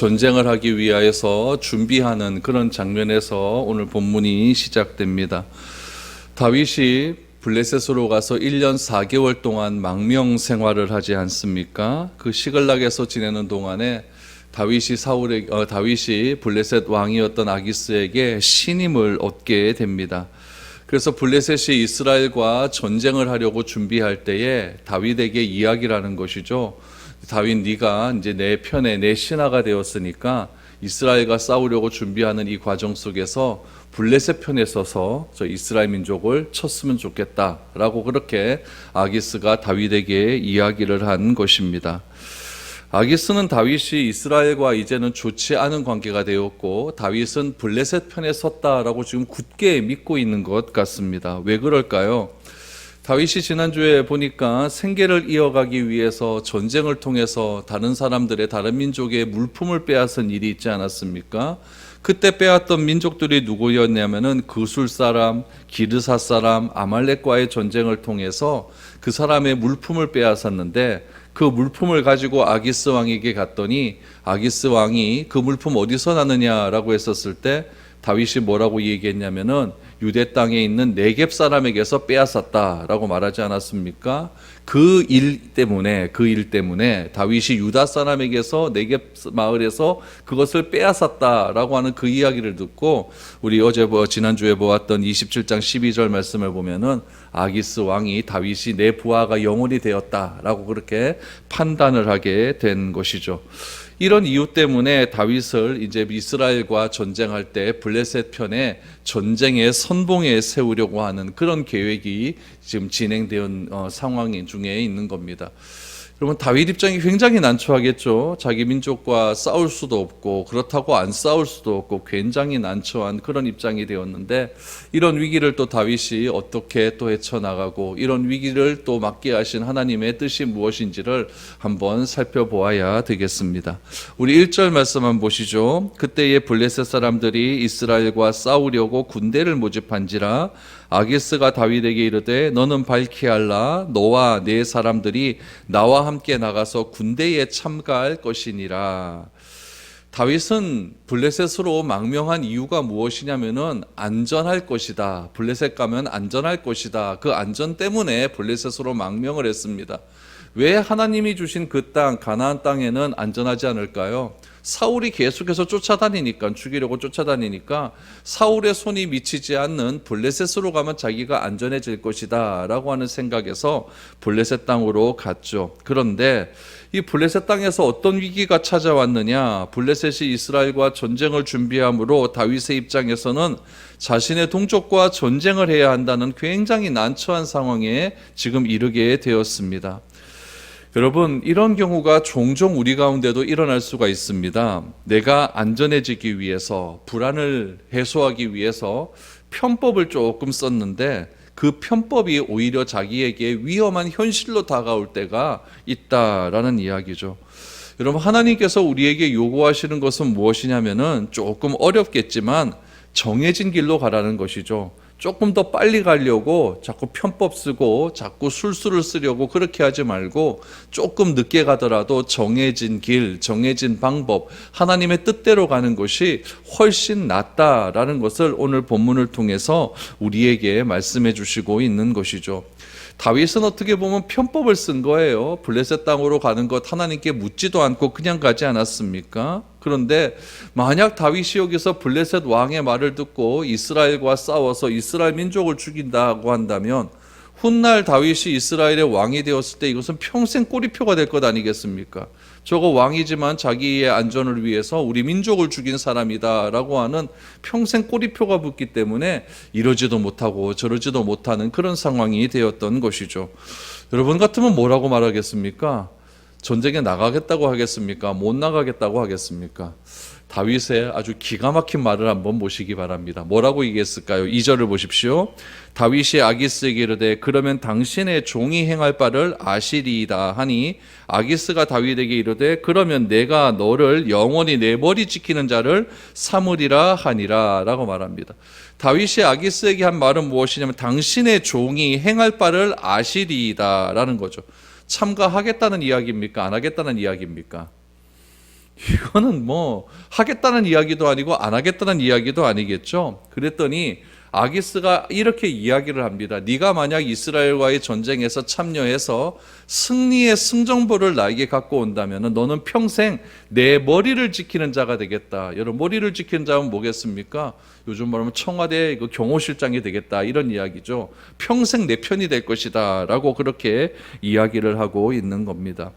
전쟁을 하기 위하여서 준비하는 그런 장면에서 오늘 본문이 시작됩니다. 다윗이 블레셋으로 가서 1년 4개월 동안 망명 생활을 하지 않습니까? 그 시글락에서 지내는 동안에 다윗이 사울에 어, 다윗이 블레셋 왕이었던 아기스에게 신임을 얻게 됩니다. 그래서 블레셋이 이스라엘과 전쟁을 하려고 준비할 때에 다윗에게 이야기라는 것이죠. 다윗 네가 이제 내 편에 내 신하가 되었으니까 이스라엘과 싸우려고 준비하는 이 과정 속에서 블레셋 편에 서서 저 이스라엘 민족을 쳤으면 좋겠다라고 그렇게 아기스가 다윗에게 이야기를 한 것입니다. 아기스는 다윗이 이스라엘과 이제는 좋지 않은 관계가 되었고 다윗은 블레셋 편에 섰다라고 지금 굳게 믿고 있는 것 같습니다. 왜 그럴까요? 다윗이 지난주에 보니까 생계를 이어가기 위해서 전쟁을 통해서 다른 사람들의 다른 민족의 물품을 빼앗은 일이 있지 않았습니까? 그때 빼앗던 민족들이 누구였냐면은 그술 사람, 기르사 사람, 아말렉과의 전쟁을 통해서 그 사람의 물품을 빼앗았는데 그 물품을 가지고 아기스 왕에게 갔더니 아기스 왕이 그 물품 어디서 나느냐라고 했었을 때 다윗이 뭐라고 얘기했냐면은 유대 땅에 있는 네겝 사람에게서 빼앗았다라고 말하지 않았습니까? 그 일 때문에 그 일 때문에 다윗이 유다 사람에게서 네겝 마을에서 그것을 빼앗았다라고 하는 그 이야기를 듣고 우리 어제 뭐 지난주에 보았던 27장 12절 말씀을 보면은 아기스 왕이 다윗이 내 부하가 영원히 되었다라고 그렇게 판단을 하게 된 것이죠. 이런 이유 때문에 다윗을 이제 이스라엘과 전쟁할 때 블레셋 편에 전쟁의 선봉에 세우려고 하는 그런 계획이 지금 진행되는 어, 상황 중에 있는 겁니다. 여러분 다윗 입장이 굉장히 난처하겠죠. 자기 민족과 싸울 수도 없고 그렇다고 안 싸울 수도 없고 굉장히 난처한 그런 입장이 되었는데 이런 위기를 또 다윗이 어떻게 또 헤쳐나가고 이런 위기를 또 막게 하신 하나님의 뜻이 무엇인지를 한번 살펴보아야 되겠습니다. 우리 1절 말씀 한번 보시죠. 그때의 블레셋 사람들이 이스라엘과 싸우려고 군대를 모집한지라 아기스가 다윗에게 이르되 너는 밝히 알라 너와 네 사람들이 나와 함께 나가서 군대에 참가할 것이니라. 다윗은 블레셋으로 망명한 이유가 무엇이냐면은 안전할 것이다. 블레셋 가면 안전할 것이다. 그 안전 때문에 블레셋으로 망명을 했습니다. 왜 하나님이 주신 그 땅, 가나안 땅에는 안전하지 않을까요? 사울이 계속해서 쫓아다니니까 죽이려고 쫓아다니니까 사울의 손이 미치지 않는 블레셋으로 가면 자기가 안전해질 것이다라고 하는 생각에서 블레셋 땅으로 갔죠. 그런데 이 블레셋 땅에서 어떤 위기가 찾아왔느냐? 블레셋이 이스라엘과 전쟁을 준비함으로 다윗의 입장에서는 자신의 동족과 전쟁을 해야 한다는 굉장히 난처한 상황에 지금 이르게 되었습니다. 여러분, 이런 경우가 종종 우리 가운데도 일어날 수가 있습니다. 내가 안전해지기 위해서, 불안을 해소하기 위해서 편법을 조금 썼는데 그 편법이 오히려 자기에게 위험한 현실로 다가올 때가 있다라는 이야기죠. 여러분, 하나님께서 우리에게 요구하시는 것은 무엇이냐면은 조금 어렵겠지만 정해진 길로 가라는 것이죠. 조금 더 빨리 가려고 자꾸 편법 쓰고 자꾸 술수를 쓰려고 그렇게 하지 말고 조금 늦게 가더라도 정해진 길, 정해진 방법, 하나님의 뜻대로 가는 것이 훨씬 낫다라는 것을 오늘 본문을 통해서 우리에게 말씀해 주시고 있는 것이죠. 다윗은 어떻게 보면 편법을 쓴 거예요. 블레셋 땅으로 가는 것 하나님께 묻지도 않고 그냥 가지 않았습니까? 그런데 만약 다윗이 여기서 블레셋 왕의 말을 듣고 이스라엘과 싸워서 이스라엘 민족을 죽인다고 한다면 훗날 다윗이 이스라엘의 왕이 되었을 때 이것은 평생 꼬리표가 될 것 아니겠습니까? 저거 왕이지만 자기의 안전을 위해서 우리 민족을 죽인 사람이다라고 하는 평생 꼬리표가 붙기 때문에 이러지도 못하고 저러지도 못하는 그런 상황이 되었던 것이죠. 여러분 같으면 뭐라고 말하겠습니까? 전쟁에 나가겠다고 하겠습니까? 못 나가겠다고 하겠습니까? 다윗의 아주 기가 막힌 말을 한번 보시기 바랍니다. 뭐라고 얘기했을까요? 2절을 보십시오. 다윗이 아기스에게 이르되 그러면 당신의 종이 행할 바를 아시리이다 하니 아기스가 다윗에게 이르되 그러면 내가 너를 영원히 내 머리 지키는 자를 삼으리라 하니라라고 말합니다. 다윗이 아기스에게 한 말은 무엇이냐면 당신의 종이 행할 바를 아시리이다라는 거죠. 참가하겠다는 이야기입니까? 안 하겠다는 이야기입니까? 이거는 뭐 하겠다는 이야기도 아니고 안 하겠다는 이야기도 아니겠죠. 그랬더니 아기스가 이렇게 이야기를 합니다. 네가 만약 이스라엘과의 전쟁에서 참여해서 승리의 승정보를 나에게 갖고 온다면 너는 평생 내 머리를 지키는 자가 되겠다. 여러분 머리를 지키는 자는 뭐겠습니까? 요즘 말하면 청와대 그 경호실장이 되겠다 이런 이야기죠. 평생 내 편이 될 것이다라고 그렇게 이야기를 하고 있는 겁니다.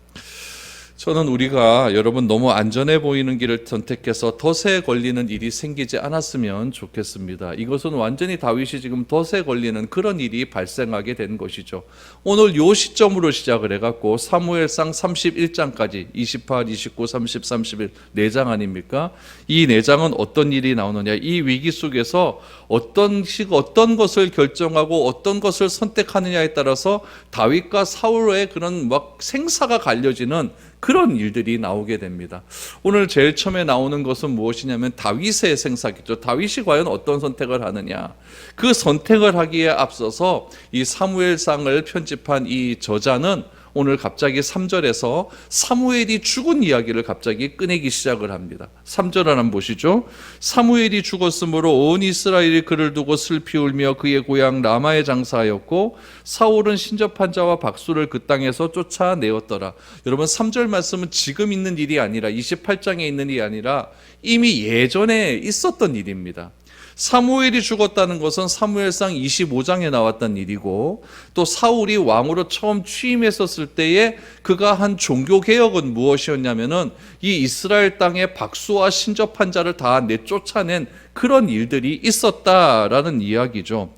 저는 우리가 여러분 너무 안전해 보이는 길을 선택해서 덫에 걸리는 일이 생기지 않았으면 좋겠습니다. 이것은 완전히 다윗이 지금 덫에 걸리는 그런 일이 발생하게 된 것이죠. 오늘 요 시점으로 시작을 해갖고 사무엘상 31장까지 28, 29, 30, 31 4장 아닙니까? 이 4장은 어떤 일이 나오느냐? 이 위기 속에서 어떤 식 어떤 것을 결정하고 어떤 것을 선택하느냐에 따라서 다윗과 사울의 그런 막 생사가 갈려지는 그런 일들이 나오게 됩니다. 오늘 제일 처음에 나오는 것은 무엇이냐면 다윗의 생사겠죠. 다윗이 과연 어떤 선택을 하느냐. 그 선택을 하기에 앞서서 이 사무엘상을 편집한 이 저자는 오늘 갑자기 3절에서 사무엘이 죽은 이야기를 갑자기 꺼내기 시작을 합니다. 3절 한번 보시죠. 사무엘이 죽었으므로 온 이스라엘이 그를 두고 슬피 울며 그의 고향 라마에 장사하였고 사울은 신접한 자와 박수를 그 땅에서 쫓아내었더라. 여러분 3절 말씀은 지금 있는 일이 아니라 28장에 있는 일이 아니라 이미 예전에 있었던 일입니다. 사무엘이 죽었다는 것은 사무엘상 25장에 나왔던 일이고 또 사울이 왕으로 처음 취임했었을 때에 그가 한 종교 개혁은 무엇이었냐면은 이 이스라엘 땅에 박수와 신접한 자를 다 내쫓아낸 그런 일들이 있었다라는 이야기죠.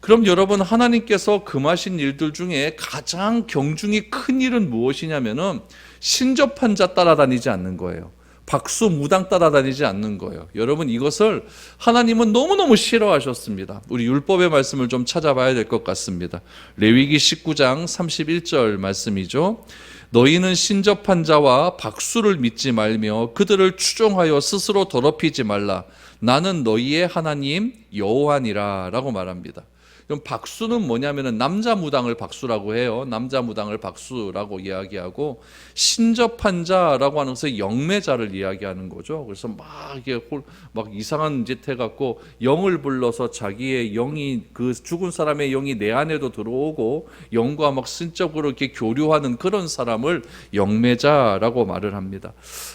그럼 여러분 하나님께서 금하신 일들 중에 가장 경중이 큰 일은 무엇이냐면은 신접한 자 따라다니지 않는 거예요. 박수 무당 따라다니지 않는 거예요. 여러분 이것을 하나님은 너무너무 싫어하셨습니다. 우리 율법의 말씀을 좀 찾아봐야 될 것 같습니다. 레위기 19장 31절 말씀이죠. 너희는 신접한 자와 박수를 믿지 말며 그들을 추종하여 스스로 더럽히지 말라. 나는 너희의 하나님 여호와니라라고 말합니다. 그럼 박수는 뭐냐면은 남자 무당을 박수라고 해요. 남자 무당을 박수라고 이야기하고 신접한 자라고 하는 것은 영매자를 이야기하는 거죠. 그래서 막 이게 홀, 막 이상한 짓 해갖고 영을 불러서 자기의 영이 그 죽은 사람의 영이 내 안에도 들어오고 영과 막 신적으로 이렇게 교류하는 그런 사람을 영매자라고 말을 합니다.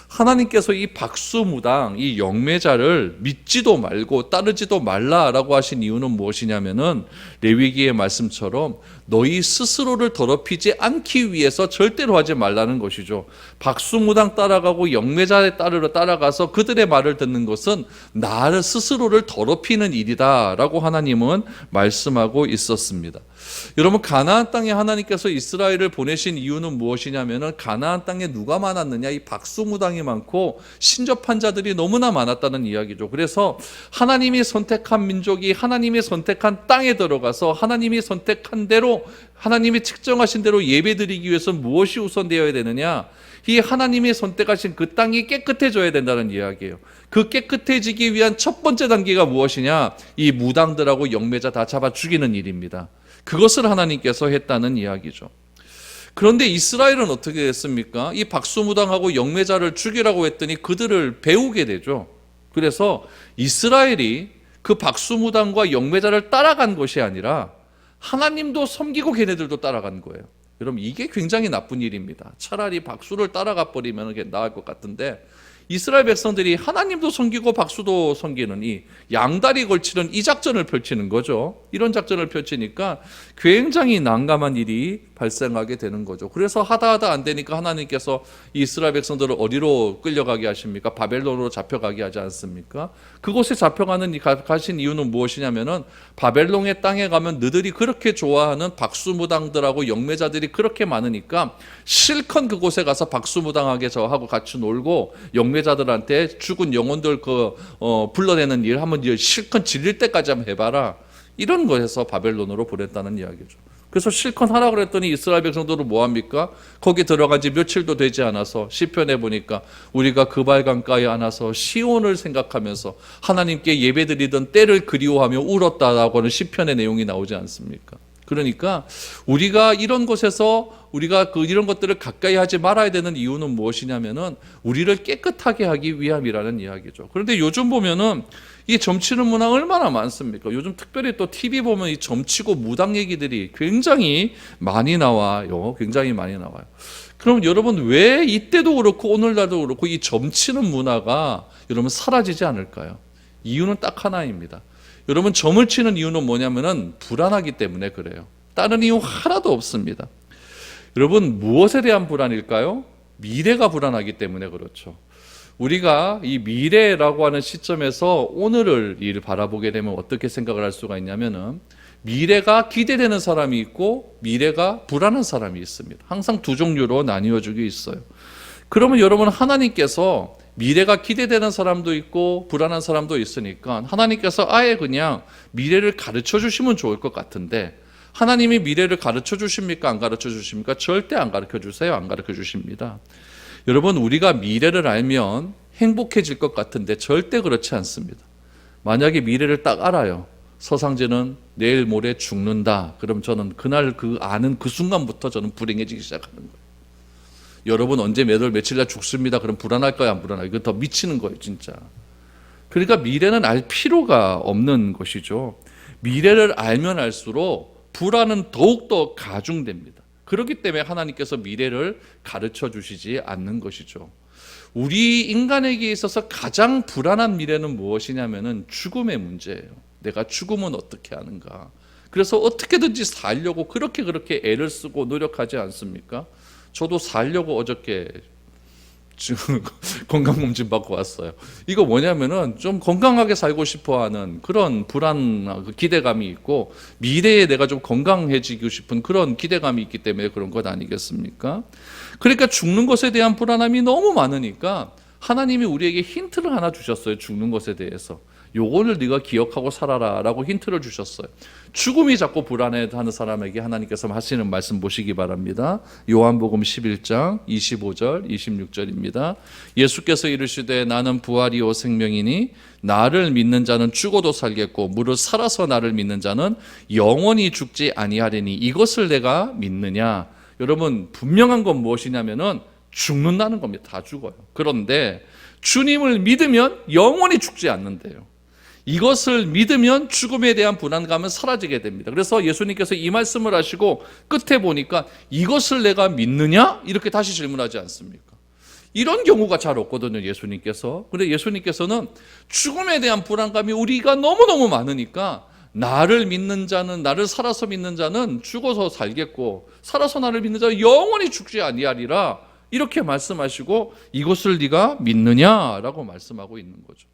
하나님께서 이 박수 무당, 이 영매자를 믿지도 말고 따르지도 말 라라고 하신 이유는 무엇이냐면은 레위기의 말씀처럼 너희 스스로를 더럽히지 않기 위해서 절대로 하지 말라는 것이죠. 박수무당 따라가고 영매자에 따르러 따라가서 그들의 말을 듣는 것은 나를 스스로를 더럽히는 일이다라고 하나님은 말씀하고 있었습니다. 여러분 가나안 땅에 하나님께서 이스라엘을 보내신 이유는 무엇이냐면은 가나안 땅에 누가 많았느냐 이 박수무당이 많고 신접한 자들이 너무나 많았다는 이야기죠. 그래서 하나님이 선택한 민족이 하나님이 선택한 땅에 들어가서 하나님이 선택한 대로 하나님이 측정하신 대로 예배드리기 위해서 무엇이 우선되어야 되느냐? 이 하나님이 선택하신 그 땅이 깨끗해져야 된다는 이야기예요. 그 깨끗해지기 위한 첫 번째 단계가 무엇이냐? 이 무당들하고 영매자 다 잡아 죽이는 일입니다. 그것을 하나님께서 했다는 이야기죠. 그런데 이스라엘은 어떻게 했습니까? 이 박수무당하고 영매자를 죽이라고 했더니 그들을 배우게 되죠. 그래서 이스라엘이 그 박수무당과 영매자를 따라간 것이 아니라 하나님도 섬기고 걔네들도 따라간 거예요. 여러분 이게 굉장히 나쁜 일입니다. 차라리 박수를 따라가 버리면 나을 것 같은데 이스라엘 백성들이 하나님도 섬기고 박수도 섬기는 이 양다리 걸치는 이 작전을 펼치는 거죠. 이런 작전을 펼치니까 굉장히 난감한 일이 발생하게 되는 거죠. 그래서 하다 하다 안 되니까 하나님께서 이스라엘 백성들을 어디로 끌려가게 하십니까? 바벨론으로 잡혀가게 하지 않습니까? 그곳에 잡혀가는 가신 이유는 무엇이냐면은 바벨론의 땅에 가면 너들이 그렇게 좋아하는 박수무당들하고 영매자들이 그렇게 많으니까 실컷 그곳에 가서 박수무당하게 저하고 같이 놀고 영매자들한테 죽은 영혼들 그 어, 불러내는 일 한번 실컷 질릴 때까지 한번 해봐라. 이런 거에서 바벨론으로 보냈다는 이야기죠. 그래서 실컷 하라 그랬더니 이스라엘 백성들은 뭐 합니까? 거기 들어간 지 며칠도 되지 않아서 시편에 보니까 우리가 그 발강가에 안아서 시온을 생각하면서 하나님께 예배드리던 때를 그리워하며 울었다라고 하는 시편의 내용이 나오지 않습니까? 그러니까 우리가 이런 곳에서 우리가 그 이런 것들을 가까이 하지 말아야 되는 이유는 무엇이냐면은 우리를 깨끗하게 하기 위함이라는 이야기죠. 그런데 요즘 보면은 이 점치는 문화 얼마나 많습니까? 요즘 특별히 또 TV 보면 이 점치고 무당 얘기들이 굉장히 많이 나와요. 굉장히 많이 나와요. 그럼 여러분 왜 이때도 그렇고 오늘날도 그렇고 이 점치는 문화가 여러분 사라지지 않을까요? 이유는 딱 하나입니다. 여러분 점을 치는 이유는 뭐냐면은 불안하기 때문에 그래요. 다른 이유 하나도 없습니다. 여러분 무엇에 대한 불안일까요? 미래가 불안하기 때문에 그렇죠. 우리가 이 미래라고 하는 시점에서 오늘을 일 바라보게 되면 어떻게 생각을 할 수가 있냐면은 미래가 기대되는 사람이 있고 미래가 불안한 사람이 있습니다. 항상 두 종류로 나뉘어지고 있어요. 그러면 여러분 하나님께서 미래가 기대되는 사람도 있고 불안한 사람도 있으니까 하나님께서 아예 그냥 미래를 가르쳐 주시면 좋을 것 같은데 하나님이 미래를 가르쳐 주십니까? 안 가르쳐 주십니까? 절대 안 가르쳐 주세요. 안 가르쳐 주십니다. 여러분 우리가 미래를 알면 행복해질 것 같은데 절대 그렇지 않습니다. 만약에 미래를 딱 알아요. 서상제는 내일 모레 죽는다. 그럼 저는 그날 그 아는 그 순간부터 저는 불행해지기 시작하는 거예요. 여러분 언제 몇월 며칠 날 죽습니다. 그럼 불안할까요? 안 불안할까요? 이건 더 미치는 거예요, 진짜. 그러니까 미래는 알 필요가 없는 것이죠. 미래를 알면 알수록 불안은 더욱더 가중됩니다. 그렇기 때문에 하나님께서 미래를 가르쳐 주시지 않는 것이죠. 우리 인간에게 있어서 가장 불안한 미래는 무엇이냐면은 죽음의 문제예요. 내가 죽으면 어떻게 하는가. 그래서 어떻게든지 살려고 그렇게 그렇게 애를 쓰고 노력하지 않습니까? 저도 살려고 어저께 지금 건강검진 받고 왔어요. 이거 뭐냐면은 좀 건강하게 살고 싶어 하는 그런 불안, 그 기대감이 있고 미래에 내가 좀 건강해지고 싶은 그런 기대감이 있기 때문에 그런 것 아니겠습니까? 그러니까 죽는 것에 대한 불안함이 너무 많으니까 하나님이 우리에게 힌트를 하나 주셨어요. 죽는 것에 대해서. 요거를 네가 기억하고 살아라라고 힌트를 주셨어요. 죽음이 자꾸 불안해하는 사람에게 하나님께서 하시는 말씀 보시기 바랍니다. 요한복음 11장 25절 26절입니다. 예수께서 이르시되 나는 부활이요 생명이니 나를 믿는 자는 죽어도 살겠고 무릇 살아서 나를 믿는 자는 영원히 죽지 아니하리니 이것을 내가 믿느냐? 여러분 분명한 건 무엇이냐면은 죽는다는 겁니다. 다 죽어요. 그런데 주님을 믿으면 영원히 죽지 않는데요. 이것을 믿으면 죽음에 대한 불안감은 사라지게 됩니다. 그래서 예수님께서 이 말씀을 하시고 끝에 보니까 이것을 내가 믿느냐? 이렇게 다시 질문하지 않습니까? 이런 경우가 잘 없거든요, 예수님께서. 근데 예수님께서는 죽음에 대한 불안감이 우리가 너무너무 많으니까 나를 믿는 자는 나를 살아서 믿는 자는 죽어서 살겠고 살아서 나를 믿는 자는 영원히 죽지 아니하리라 이렇게 말씀하시고 이것을 네가 믿느냐라고 말씀하고 있는 거죠.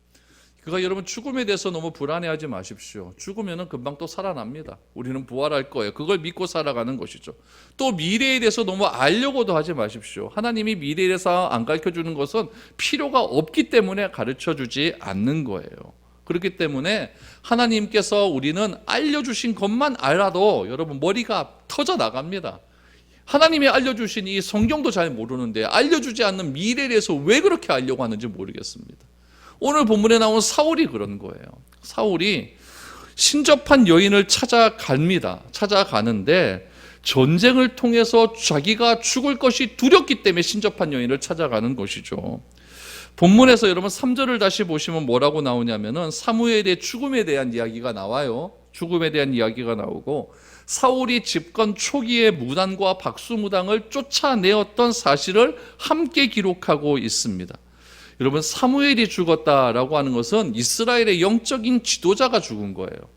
그가 여러분 죽음에 대해서 너무 불안해하지 마십시오. 죽으면은 금방 또 살아납니다. 우리는 부활할 거예요. 그걸 믿고 살아가는 것이죠. 또 미래에 대해서 너무 알려고도 하지 마십시오. 하나님이 미래에 대해서 안 가르쳐 주는 것은 필요가 없기 때문에 가르쳐 주지 않는 거예요. 그렇기 때문에 하나님께서 우리는 알려주신 것만 알아도 여러분 머리가 터져 나갑니다. 하나님이 알려주신 이 성경도 잘 모르는데 알려주지 않는 미래에 대해서 왜 그렇게 알려고 하는지 모르겠습니다. 오늘 본문에 나온 사울이 그런 거예요. 사울이 신접한 여인을 찾아갑니다. 찾아가는데 전쟁을 통해서 자기가 죽을 것이 두렵기 때문에 신접한 여인을 찾아가는 것이죠. 본문에서 여러분 3절을 다시 보시면 뭐라고 나오냐면은 사무엘의 죽음에 대한 이야기가 나와요. 죽음에 대한 이야기가 나오고 사울이 집권 초기에 무단과 박수무당을 쫓아내었던 사실을 함께 기록하고 있습니다. 여러분 사무엘이 죽었다라고 하는 것은 이스라엘의 영적인 지도자가 죽은 거예요.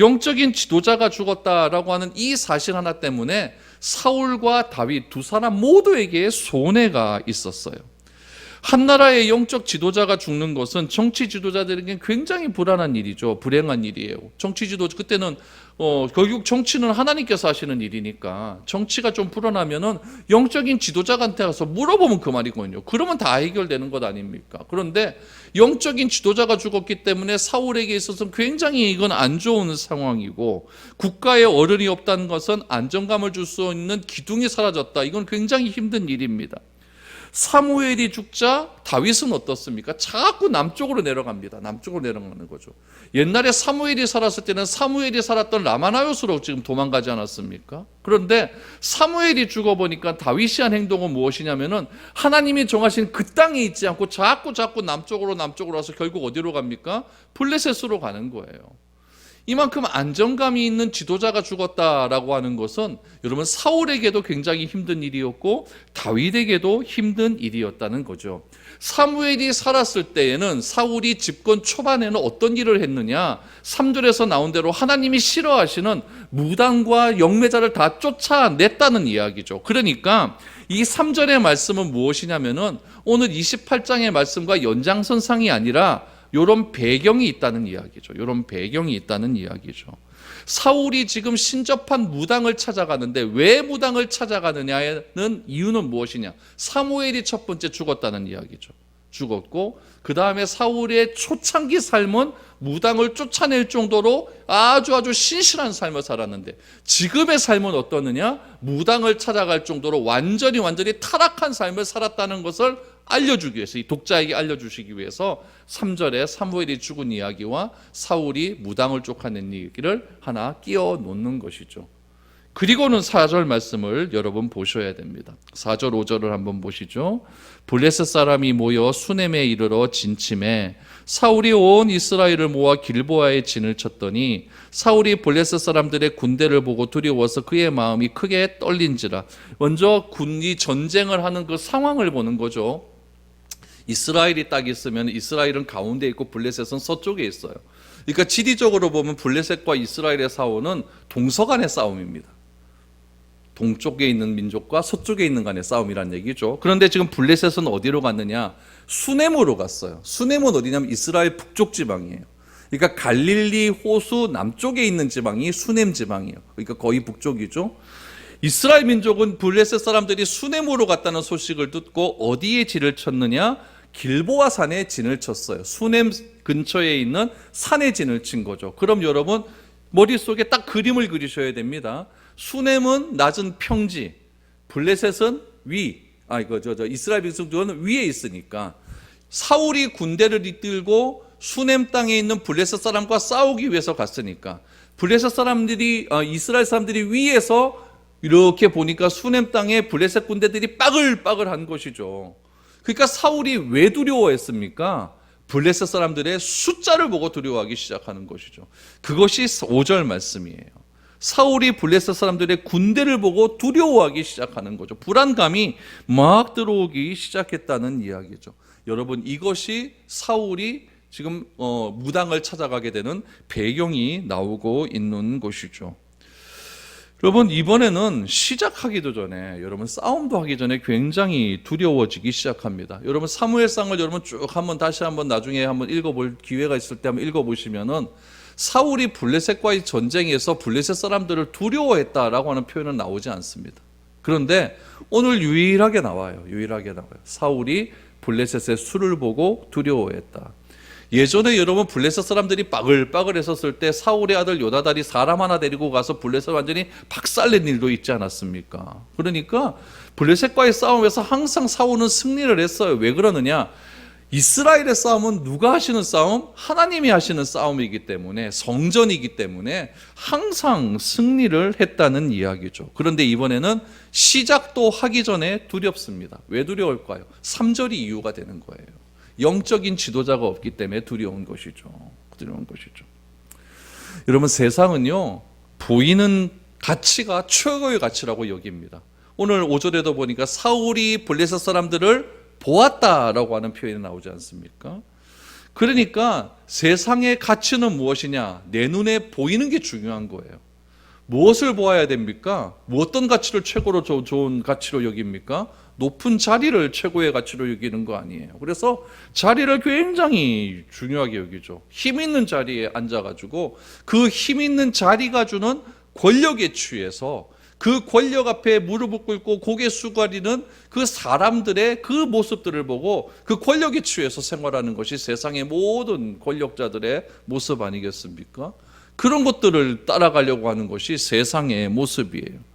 영적인 지도자가 죽었다라고 하는 이 사실 하나 때문에 사울과 다윗 두 사람 모두에게 손해가 있었어요. 한 나라의 영적 지도자가 죽는 것은 정치 지도자들에게 굉장히 불안한 일이죠. 불행한 일이에요. 정치 지도 그때는 어, 결국 정치는 하나님께서 하시는 일이니까 정치가 좀 불안하면은 영적인 지도자한테 가서 물어보면 그 말이거든요. 그러면 다 해결되는 것 아닙니까? 그런데 영적인 지도자가 죽었기 때문에 사울에게 있어서 굉장히 이건 안 좋은 상황이고 국가에 어른이 없다는 것은 안정감을 줄 수 있는 기둥이 사라졌다. 이건 굉장히 힘든 일입니다. 사무엘이 죽자 다윗은 어떻습니까? 자꾸 남쪽으로 내려갑니다. 남쪽으로 내려가는 거죠. 옛날에 사무엘이 살았을 때는 사무엘이 살았던 라마나요스로 지금 도망가지 않았습니까? 그런데 사무엘이 죽어보니까 다윗이 한 행동은 무엇이냐면은 하나님이 정하신 그 땅에 있지 않고 자꾸 자꾸 남쪽으로 남쪽으로 와서 결국 어디로 갑니까? 블레셋으로 가는 거예요. 이만큼 안정감이 있는 지도자가 죽었다라고 하는 것은 여러분 사울에게도 굉장히 힘든 일이었고 다윗에게도 힘든 일이었다는 거죠. 사무엘이 살았을 때에는 사울이 집권 초반에는 어떤 일을 했느냐? 3절에서 나온 대로 하나님이 싫어하시는 무당과 영매자를 다 쫓아냈다는 이야기죠. 그러니까 이 3절의 말씀은 무엇이냐면은 오늘 28장의 말씀과 연장선상이 아니라 요런 배경이 있다는 이야기죠. 요런 배경이 있다는 이야기죠. 사울이 지금 신접한 무당을 찾아가는데 왜 무당을 찾아가느냐는 이유는 무엇이냐? 사무엘이 첫 번째 죽었다는 이야기죠. 죽었고 그 다음에 사울의 초창기 삶은 무당을 쫓아낼 정도로 아주 아주 신실한 삶을 살았는데 지금의 삶은 어떠느냐? 무당을 찾아갈 정도로 완전히 완전히 타락한 삶을 살았다는 것을 알려주기 위해서 이 독자에게 알려주시기 위해서 3절에 사무엘이 죽은 이야기와 사울이 무당을 쫓아낸 얘기를 하나 끼워 놓는 것이죠. 그리고는 4절 말씀을 여러분 보셔야 됩니다. 4절 5절을 한번 보시죠. 블레셋 사람이 모여 수넴에 이르러 진침해 사울이 온 이스라엘을 모아 길보아에 진을 쳤더니 사울이 블레셋 사람들의 군대를 보고 두려워서 그의 마음이 크게 떨린지라. 먼저 군이 전쟁을 하는 그 상황을 보는 거죠. 이스라엘이 딱 있으면 이스라엘은 가운데 있고 블레셋은 서쪽에 있어요. 그러니까 지리적으로 보면 블레셋과 이스라엘의 싸움은 동서간의 싸움입니다. 동쪽에 있는 민족과 서쪽에 있는 간의 싸움이란 얘기죠. 그런데 지금 블레셋은 어디로 갔느냐? 수넴으로 갔어요. 수넴은 어디냐면 이스라엘 북쪽 지방이에요. 그러니까 갈릴리 호수 남쪽에 있는 지방이 수넴 지방이에요. 그러니까 거의 북쪽이죠. 이스라엘 민족은 블레셋 사람들이 수넴으로 갔다는 소식을 듣고 어디에 진을 쳤느냐? 길보아 산에 진을 쳤어요. 수넴 근처에 있는 산에 진을 친 거죠. 그럼 여러분 머릿속에 딱 그림을 그리셔야 됩니다. 수넴은 낮은 평지, 블레셋은 위, 아 이거 저, 저 이스라엘 백성들은 위에 있으니까 사울이 군대를 이끌고 수넴 땅에 있는 블레셋 사람과 싸우기 위해서 갔으니까 블레셋 사람들이 어, 이스라엘 사람들이 위에서 이렇게 보니까 수넴 땅에 블레셋 군대들이 빠글빠글한 것이죠. 그러니까 사울이 왜 두려워했습니까? 블레셋 사람들의 숫자를 보고 두려워하기 시작하는 것이죠. 그것이 5절 말씀이에요. 사울이 블레셋 사람들의 군대를 보고 두려워하기 시작하는 거죠. 불안감이 막 들어오기 시작했다는 이야기죠. 여러분 이것이 사울이 지금 어, 무당을 찾아가게 되는 배경이 나오고 있는 것이죠. 여러분 이번에는 시작하기도 전에 여러분 싸움도 하기 전에 굉장히 두려워지기 시작합니다. 여러분 사무엘상을 여러분 쭉 한번 다시 한번 나중에 한번 읽어볼 기회가 있을 때 한번 읽어보시면은 사울이 블레셋과의 전쟁에서 블레셋 사람들을 두려워했다라고 하는 표현은 나오지 않습니다. 그런데 오늘 유일하게 나와요. 유일하게 나와요. 사울이 블레셋의 수를 보고 두려워했다. 예전에 여러분 블레셋 사람들이 빠글빠글 했었을 때 사울의 아들 요다달이 사람 하나 데리고 가서 블레셋 완전히 박살낸 일도 있지 않았습니까? 그러니까 블레셋과의 싸움에서 항상 사울은 승리를 했어요. 왜 그러느냐? 이스라엘의 싸움은 누가 하시는 싸움? 하나님이 하시는 싸움이기 때문에 성전이기 때문에 항상 승리를 했다는 이야기죠. 그런데 이번에는 시작도 하기 전에 두렵습니다. 왜 두려울까요? 3절이 이유가 되는 거예요. 영적인 지도자가 없기 때문에 두려운 것이죠. 두려운 것이죠. 여러분 세상은요 보이는 가치가 최고의 가치라고 여깁니다. 오늘 5절에도 보니까 사울이 블레셋 사람들을 보았다라고 하는 표현이 나오지 않습니까? 그러니까 세상의 가치는 무엇이냐? 내 눈에 보이는 게 중요한 거예요. 무엇을 보아야 됩니까? 뭐 어떤 가치를 최고로 좋은 가치로 여깁니까? 높은 자리를 최고의 가치로 여기는 거 아니에요. 그래서 자리를 굉장히 중요하게 여기죠. 힘 있는 자리에 앉아가지고 그 힘 있는 자리가 주는 권력에 취해서 그 권력 앞에 무릎을 꿇고 고개 숙아리는 그 사람들의 그 모습들을 보고 그 권력에 취해서 생활하는 것이 세상의 모든 권력자들의 모습 아니겠습니까? 그런 것들을 따라가려고 하는 것이 세상의 모습이에요.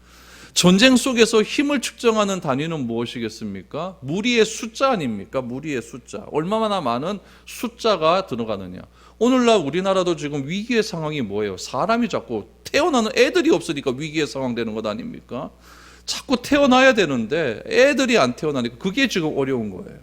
전쟁 속에서 힘을 측정하는 단위는 무엇이겠습니까? 무리의 숫자 아닙니까? 무리의 숫자. 얼마나 많은 숫자가 들어가느냐. 오늘날 우리나라도 지금 위기의 상황이 뭐예요? 사람이 자꾸 태어나는 애들이 없으니까 위기의 상황 되는 것 아닙니까? 자꾸 태어나야 되는데 애들이 안 태어나니까 그게 지금 어려운 거예요.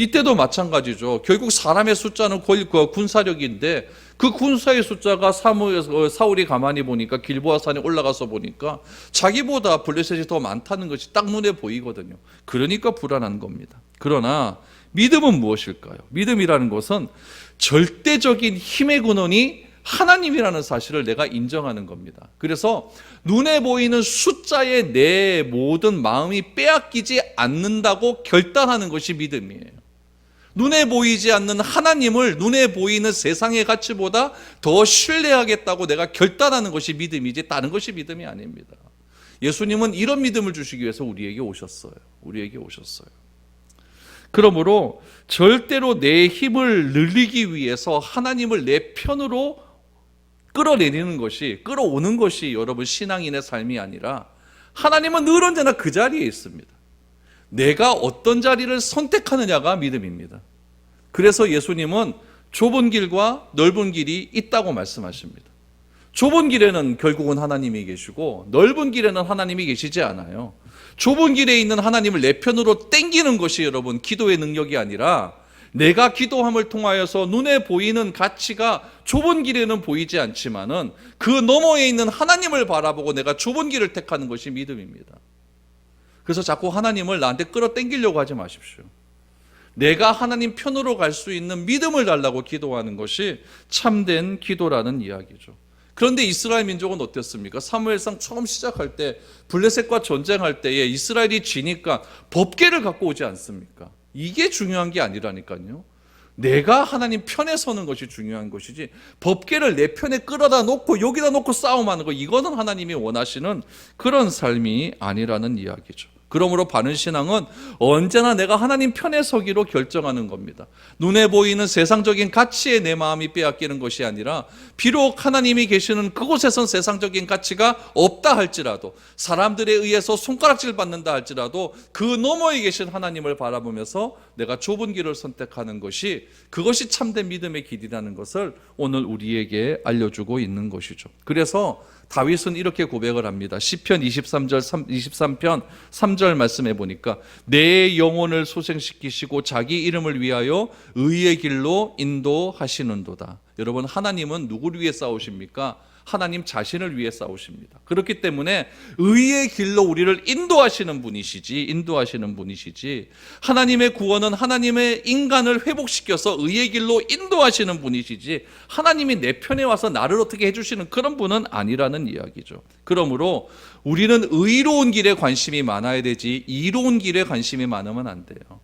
이때도 마찬가지죠. 결국 사람의 숫자는 그 군사력인데 그 군사의 숫자가 사무에서 사울이 가만히 보니까 길보아 산에 올라가서 보니까 자기보다 블레셋이 더 많다는 것이 딱 눈에 보이거든요. 그러니까 불안한 겁니다. 그러나 믿음은 무엇일까요? 믿음이라는 것은 절대적인 힘의 근원이 하나님이라는 사실을 내가 인정하는 겁니다. 그래서 눈에 보이는 숫자에 내 모든 마음이 빼앗기지 않는다고 결단하는 것이 믿음이에요. 눈에 보이지 않는 하나님을 눈에 보이는 세상의 가치보다 더 신뢰하겠다고 내가 결단하는 것이 믿음이지 다른 것이 믿음이 아닙니다. 예수님은 이런 믿음을 주시기 위해서 우리에게 오셨어요. 우리에게 오셨어요. 그러므로 절대로 내 힘을 늘리기 위해서 하나님을 내 편으로 끌어내리는 것이 끌어오는 것이 여러분 신앙인의 삶이 아니라 하나님은 늘 언제나 그 자리에 있습니다. 내가 어떤 자리를 선택하느냐가 믿음입니다. 그래서 예수님은 좁은 길과 넓은 길이 있다고 말씀하십니다. 좁은 길에는 결국은 하나님이 계시고 넓은 길에는 하나님이 계시지 않아요. 좁은 길에 있는 하나님을 내 편으로 땡기는 것이 여러분 기도의 능력이 아니라 내가 기도함을 통하여서 눈에 보이는 가치가 좁은 길에는 보이지 않지만은 그 너머에 있는 하나님을 바라보고 내가 좁은 길을 택하는 것이 믿음입니다. 그래서 자꾸 하나님을 나한테 끌어당기려고 하지 마십시오. 내가 하나님 편으로 갈 수 있는 믿음을 달라고 기도하는 것이 참된 기도라는 이야기죠. 그런데 이스라엘 민족은 어땠습니까? 사무엘상 처음 시작할 때 블레셋과 전쟁할 때에 이스라엘이 지니까 법계를 갖고 오지 않습니까? 이게 중요한 게 아니라니까요. 내가 하나님 편에 서는 것이 중요한 것이지 법계를 내 편에 끌어다 놓고 여기다 놓고 싸움하는 거 이거는 하나님이 원하시는 그런 삶이 아니라는 이야기죠. 그러므로 바른 신앙은 언제나 내가 하나님 편에 서기로 결정하는 겁니다. 눈에 보이는 세상적인 가치에 내 마음이 빼앗기는 것이 아니라 비록 하나님이 계시는 그곳에선 세상적인 가치가 없다 할지라도 사람들에 의해서 손가락질 받는다 할지라도 그 너머에 계신 하나님을 바라보면서 내가 좁은 길을 선택하는 것이 그것이 참된 믿음의 길이라는 것을 오늘 우리에게 알려주고 있는 것이죠. 그래서 다윗은 이렇게 고백을 합니다. 시편 23절 3, 23편 3절 말씀해 보니까 내 영혼을 소생시키시고 자기 이름을 위하여 의의 길로 인도하시는도다. 여러분 하나님은 누구를 위해 싸우십니까? 하나님 자신을 위해 싸우십니다. 그렇기 때문에 의의 길로 우리를 인도하시는 분이시지, 인도하시는 분이시지, 하나님의 구원은 하나님의 인간을 회복시켜서 의의 길로 인도하시는 분이시지, 하나님이 내 편에 와서 나를 어떻게 해주시는 그런 분은 아니라는 이야기죠. 그러므로 우리는 의로운 길에 관심이 많아야 되지, 이로운 길에 관심이 많으면 안 돼요.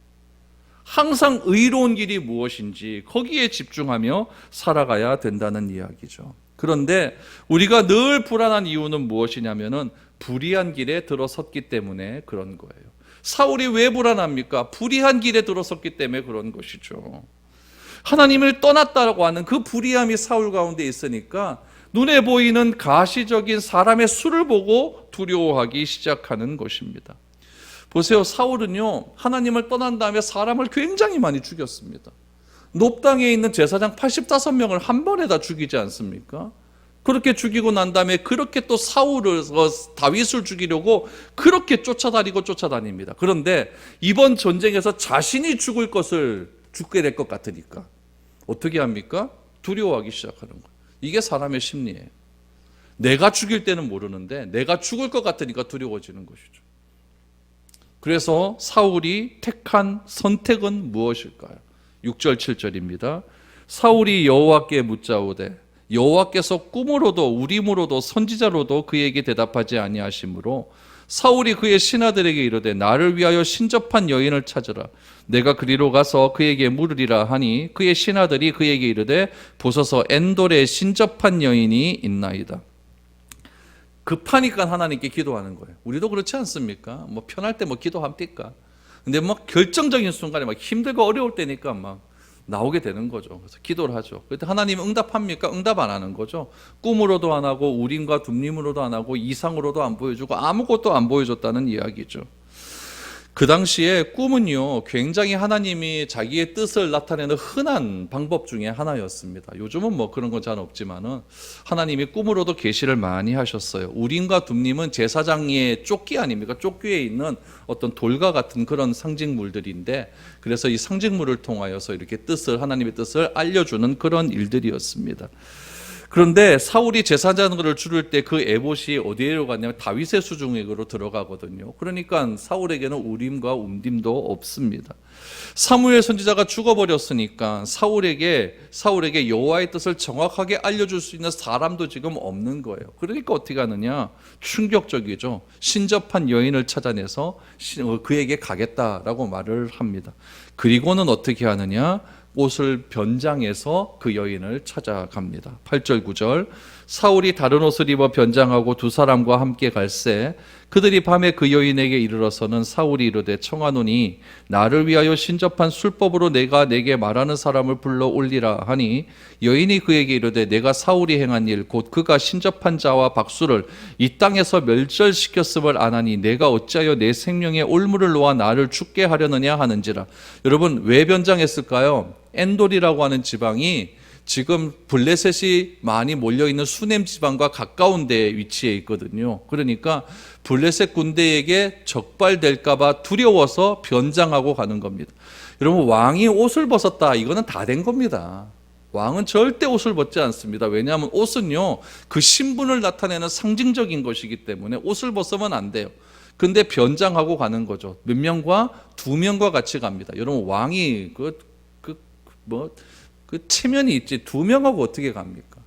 항상 의로운 길이 무엇인지 거기에 집중하며 살아가야 된다는 이야기죠. 그런데 우리가 늘 불안한 이유는 무엇이냐면은 불의한 길에 들어섰기 때문에 그런 거예요. 사울이 왜 불안합니까? 불의한 길에 들어섰기 때문에 그런 것이죠. 하나님을 떠났다고 하는 그 불의함이 사울 가운데 있으니까 눈에 보이는 가시적인 사람의 수를 보고 두려워하기 시작하는 것입니다. 보세요. 사울은요, 하나님을 떠난 다음에 사람을 굉장히 많이 죽였습니다. 높당에 있는 제사장 85명을 한 번에 다 죽이지 않습니까? 그렇게 죽이고 난 다음에 그렇게 또 사울을 어, 다윗을 죽이려고 그렇게 쫓아다니고 쫓아다닙니다. 그런데 이번 전쟁에서 자신이 죽을 것을 죽게 될 것 같으니까 어떻게 합니까? 두려워하기 시작하는 거예요. 이게 사람의 심리예요. 내가 죽일 때는 모르는데 내가 죽을 것 같으니까 두려워지는 것이죠. 그래서 사울이 택한 선택은 무엇일까요? 6절 7절입니다. 사울이 여호와께 묻자오되 여호와께서 꿈으로도 우림으로도 선지자로도 그에게 대답하지 아니하시므로 사울이 그의 신하들에게 이르되 나를 위하여 신접한 여인을 찾으라 내가 그리로 가서 그에게 물으리라 하니 그의 신하들이 그에게 이르되 보소서 엔돌에 신접한 여인이 있나이다. 급하니까 하나님께 기도하는 거예요. 우리도 그렇지 않습니까? 뭐 편할 때 뭐 기도합니까? 근데 막 결정적인 순간에 막 힘들고 어려울 때니까 막 나오게 되는 거죠. 그래서 기도를 하죠. 그때 하나님 응답합니까? 응답 안 하는 거죠. 꿈으로도 안 하고 우림과 둠림으로도 안 하고 이상으로도 안 보여주고 아무것도 안 보여줬다는 이야기죠. 그 당시에 꿈은요, 굉장히 하나님이 자기의 뜻을 나타내는 흔한 방법 중에 하나였습니다. 요즘은 뭐 그런 건 잘 없지만은 하나님이 꿈으로도 계시를 많이 하셨어요. 우림과 둠림은 제사장의 조끼 아닙니까? 조끼에 있는 어떤 돌과 같은 그런 상징물들인데 그래서 이 상징물을 통하여서 이렇게 뜻을 하나님의 뜻을 알려주는 그런 일들이었습니다. 그런데 사울이 제사장을 줄일 때 그 에봇이 어디로 갔냐면 다윗의 수중에로 들어가거든요. 그러니까 사울에게는 우림과 움딤도 없습니다. 사무엘 선지자가 죽어버렸으니까 사울에게 사울에게 여호와의 뜻을 정확하게 알려줄 수 있는 사람도 지금 없는 거예요. 그러니까 어떻게 하느냐? 충격적이죠. 신접한 여인을 찾아내서 시- 어, 그에게 가겠다라고 말을 합니다. 그리고는 어떻게 하느냐? 옷을 변장해서 그 여인을 찾아갑니다. 8절 9절 사울이 다른 옷을 입어 변장하고 두 사람과 함께 갈새 그들이 밤에 그 여인에게 이르러서는 사울이 이르되 청하노니 나를 위하여 신접한 술법으로 내가 내게 말하는 사람을 불러 올리라 하니 여인이 그에게 이르되 내가 사울이 행한 일 곧 그가 신접한 자와 박수를 이 땅에서 멸절시켰음을 아나니 내가 어찌하여 내 생명에 올무를 놓아 나를 죽게 하려느냐 하는지라 여러분 왜 변장했을까요? 엔돌이라고 하는 지방이 지금 블레셋이 많이 몰려 있는 수넴 지방과 가까운 데 위치해 있거든요. 그러니까 블레셋 군대에게 적발될까봐 두려워서 변장하고 가는 겁니다. 여러분 왕이 옷을 벗었다 이거는 다 된 겁니다. 왕은 절대 옷을 벗지 않습니다. 왜냐하면 옷은요 그 신분을 나타내는 상징적인 것이기 때문에 옷을 벗으면 안 돼요. 근데 변장하고 가는 거죠. 몇 명과 두 명과 같이 갑니다. 여러분 왕이 그 그 뭐 그 체면이 있지 두 명하고 어떻게 갑니까?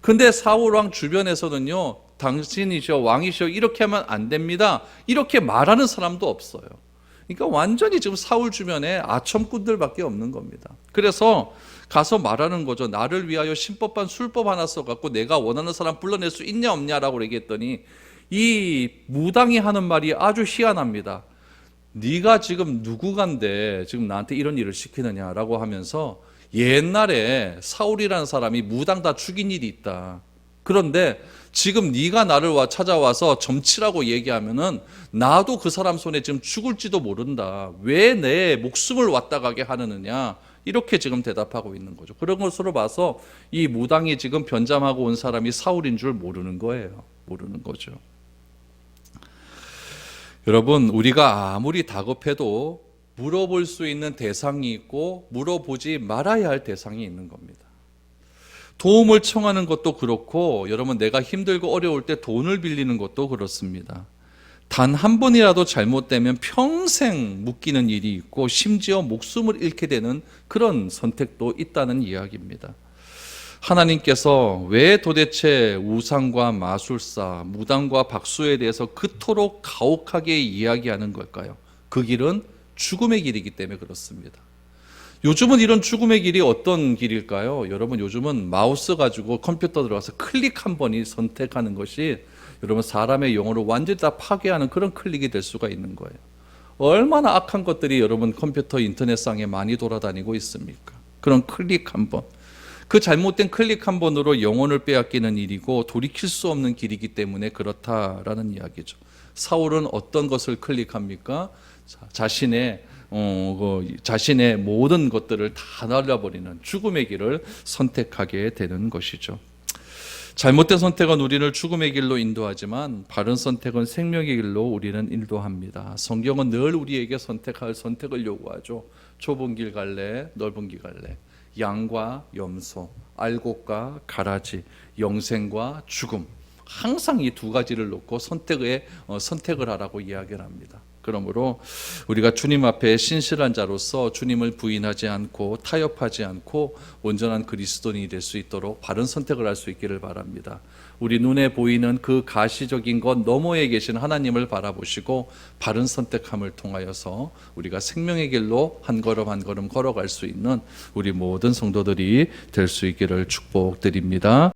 근데 사울 왕 주변에서는요 당신이셔 왕이셔 이렇게 하면 안 됩니다. 이렇게 말하는 사람도 없어요. 그러니까 완전히 지금 사울 주변에 아첨꾼들밖에 없는 겁니다. 그래서 가서 말하는 거죠. 나를 위하여 신법반 술법 하나 써갖고 내가 원하는 사람 불러낼 수 있냐 없냐라고 얘기했더니 이 무당이 하는 말이 아주 희한합니다. 네가 지금 누구간데 지금 나한테 이런 일을 시키느냐라고 하면서 옛날에 사울이라는 사람이 무당 다 죽인 일이 있다. 그런데 지금 네가 나를 와 찾아와서 점치라고 얘기하면은 나도 그 사람 손에 지금 죽을지도 모른다. 왜 내 목숨을 왔다 가게 하느냐? 이렇게 지금 대답하고 있는 거죠. 그런 것으로 봐서 이 무당이 지금 변장하고 온 사람이 사울인 줄 모르는 거예요. 모르는 거죠. 여러분, 우리가 아무리 다급해도 물어볼 수 있는 대상이 있고 물어보지 말아야 할 대상이 있는 겁니다. 도움을 청하는 것도 그렇고 여러분 내가 힘들고 어려울 때 돈을 빌리는 것도 그렇습니다. 단 한 번이라도 잘못되면 평생 묶이는 일이 있고 심지어 목숨을 잃게 되는 그런 선택도 있다는 이야기입니다. 하나님께서 왜 도대체 우상과 마술사, 무당과 박수에 대해서 그토록 가혹하게 이야기하는 걸까요? 그 길은 죽음의 길이기 때문에 그렇습니다. 요즘은 이런 죽음의 길이 어떤 길일까요? 여러분 요즘은 마우스 가지고 컴퓨터 들어가서 클릭 한 번이 선택하는 것이 여러분 사람의 영혼을 완전히 다 파괴하는 그런 클릭이 될 수가 있는 거예요. 얼마나 악한 것들이 여러분 컴퓨터 인터넷상에 많이 돌아다니고 있습니까? 그런 클릭 한 번. 그 잘못된 클릭 한 번으로 영혼을 빼앗기는 일이고 돌이킬 수 없는 길이기 때문에 그렇다라는 이야기죠. 사울은 어떤 것을 클릭합니까? 자, 자신의 어, 그 자신의 모든 것들을 다 날려버리는 죽음의 길을 선택하게 되는 것이죠. 잘못된 선택은 우리를 죽음의 길로 인도하지만 바른 선택은 생명의 길로 우리는 인도합니다. 성경은 늘 우리에게 선택할 선택을 요구하죠. 좁은 길 갈래, 넓은 길 갈래. 양과 염소, 알곡과 가라지, 영생과 죽음. 항상 이 두 가지를 놓고 선택에 어, 선택을 하라고 이야기를 합니다. 그러므로 우리가 주님 앞에 신실한 자로서 주님을 부인하지 않고 타협하지 않고 온전한 그리스도인이 될 수 있도록 바른 선택을 할 수 있기를 바랍니다. 우리 눈에 보이는 그 가시적인 것 너머에 계신 하나님을 바라보시고 바른 선택함을 통하여서 우리가 생명의 길로 한 걸음 한 걸음 걸어갈 수 있는 우리 모든 성도들이 될 수 있기를 축복드립니다.